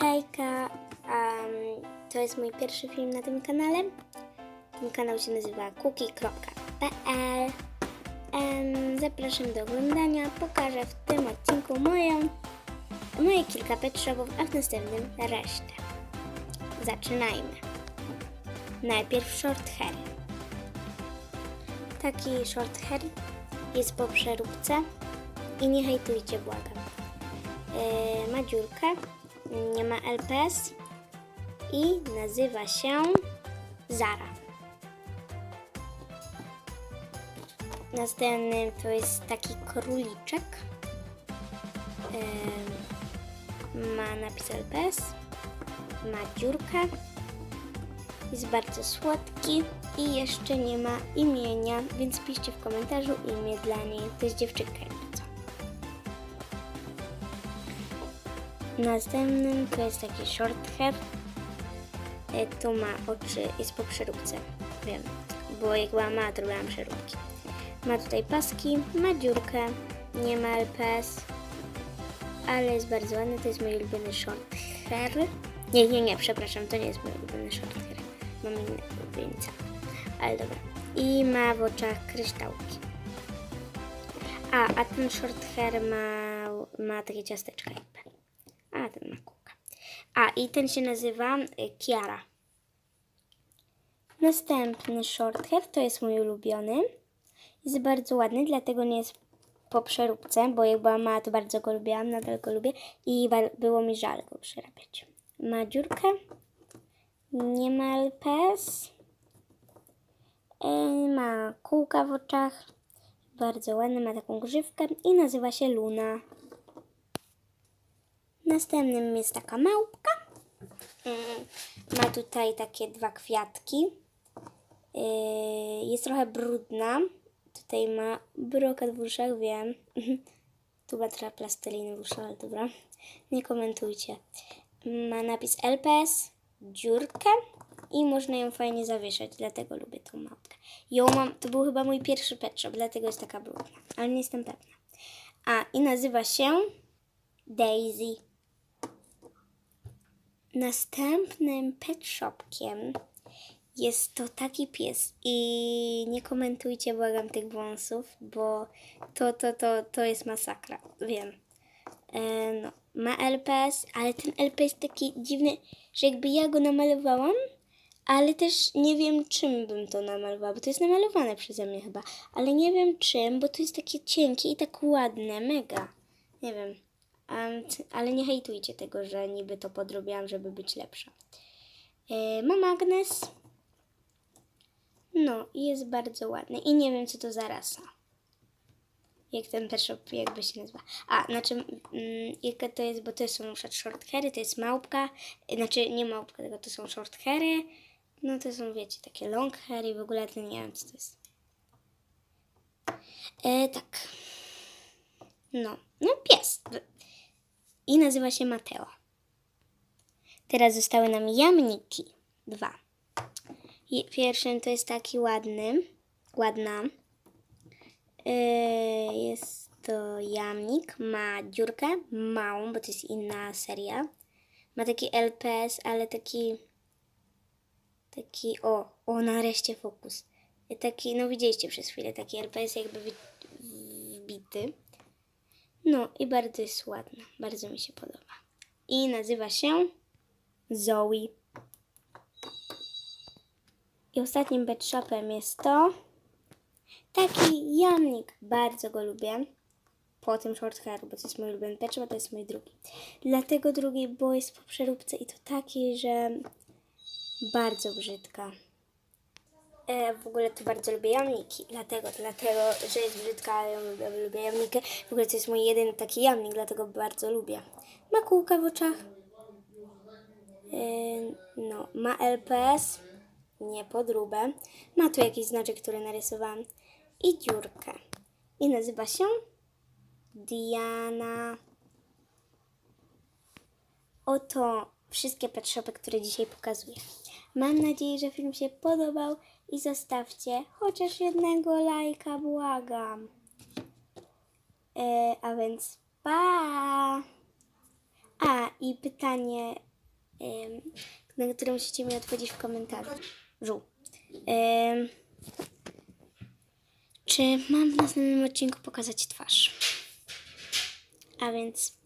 Hejka, um, to jest mój pierwszy film na tym kanale. Ten kanał się nazywa cookie.pl Em, Zapraszam do oglądania. Pokażę w tym odcinku moją, moje kilka pet shopów, a w następnym resztę. Zaczynajmy. Najpierw short hair. Taki short hair jest po przeróbce i nie hejtujcie, błagam. Yy, ma dziurkę, nie ma LPS i nazywa się Zara. Następny to jest taki króliczek. Ma napis LPS, ma dziurkę, jest bardzo słodki i jeszcze nie ma imienia, więc piszcie w komentarzu imię dla niej. To jest dziewczynka Następnym to jest taki short hair. E, Tu ma oczy, jest po przeróbce. Wiem, bo jak była mała, to robiłam przeróbki. Ma tutaj paski, ma dziurkę, nie ma LPS, ale jest bardzo ładny. To jest mój ulubiony short hair. Nie, nie, nie, przepraszam, to nie jest mój ulubiony short hair. Mam inne ulubieńca. Ale dobra. I ma w oczach kryształki. A, a ten short hair ma, ma takie ciasteczka jakby. A, ten ma kółka. A, i ten się nazywa y, Kiara. Następny short hair to jest mój ulubiony. Jest bardzo ładny, dlatego nie jest po przeróbce, bo jak była mała, to bardzo go lubiłam, nadal go lubię i było mi żal go przerabiać. Ma dziurkę, nie ma LPS, y, ma kółka w oczach, bardzo ładny, ma taką grzywkę i nazywa się Luna. Następnym jest taka małpka. Mm, Ma tutaj takie dwa kwiatki. Yy, Jest trochę brudna. Tutaj ma brokat w uszach, wiem. Tu ma trochę plasteliny w uszach, ale dobra. Nie komentujcie. Ma napis LPS, dziurkę i można ją fajnie zawieszać, dlatego lubię tą małpkę. Ją mam, to był chyba mój pierwszy pet shop, dlatego jest taka brudna, ale nie jestem pewna. A, i nazywa się Daisy. Następnym pet shopkiem jest to taki pies i nie komentujcie, błagam, tych wąsów, bo to, to, to, to jest masakra, wiem. E, no, ma LPS, ale ten LPS taki dziwny, że jakby ja go namalowałam, ale też nie wiem czym bym to namalowała, bo to jest namalowane przeze mnie chyba, ale nie wiem czym, bo to jest takie cienkie i tak ładne, mega. Nie wiem, ale nie hejtujcie tego, że niby to podrobiłam, żeby być lepsza. E, ma magnes. No i jest bardzo ładny i nie wiem co to za rasa. Jak ten pet shop jakby się nazywa. A, znaczy, mm, jaka to jest, bo to są na przykład short hairy, to jest małpka, e, znaczy nie małpka, tylko to są short hairy, no to są, wiecie, takie long hair i w ogóle to nie wiem co to jest. E, tak. No, no pies. I nazywa się Mateo. Teraz zostały nam jamniki. Dwa. I Pierwszy to jest taki ładny, ładna. Yy, jest to jamnik, ma dziurkę małą, bo to jest inna seria. Ma taki LPS, ale taki, taki, o, o, nareszcie fokus. Taki, no widzieliście przez chwilę, taki LPS jakby wbity. No i bardzo jest ładna, bardzo mi się podoba. I nazywa się Zoe. I ostatnim pet shopem jest to taki jamnik. Bardzo go lubię. Po tym short hair, bo to jest mój ulubiony pet shop, to jest mój drugi. Dlatego drugi, bo jest po przeróbce i to taki, że bardzo brzydka. E, w ogóle to bardzo lubię jamniki, dlatego, dlatego, że jest brzydka, ja lubię, lubię jamnikę. W ogóle to jest mój jeden taki jamnik, dlatego bardzo lubię. Ma kółka w oczach. E, no, ma LPS, nie podróbę. Ma tu jakiś znaczek, który narysowałam. I dziurkę. I nazywa się Diana. Oto wszystkie pet shopy, które dzisiaj pokazuję. Mam nadzieję, że film się podobał i zostawcie chociaż jednego lajka, błagam. E, a więc pa! A, i pytanie, na które musicie mi odpowiedzieć w komentarzu. Em, czy mam w następnym odcinku pokazać twarz? A więc!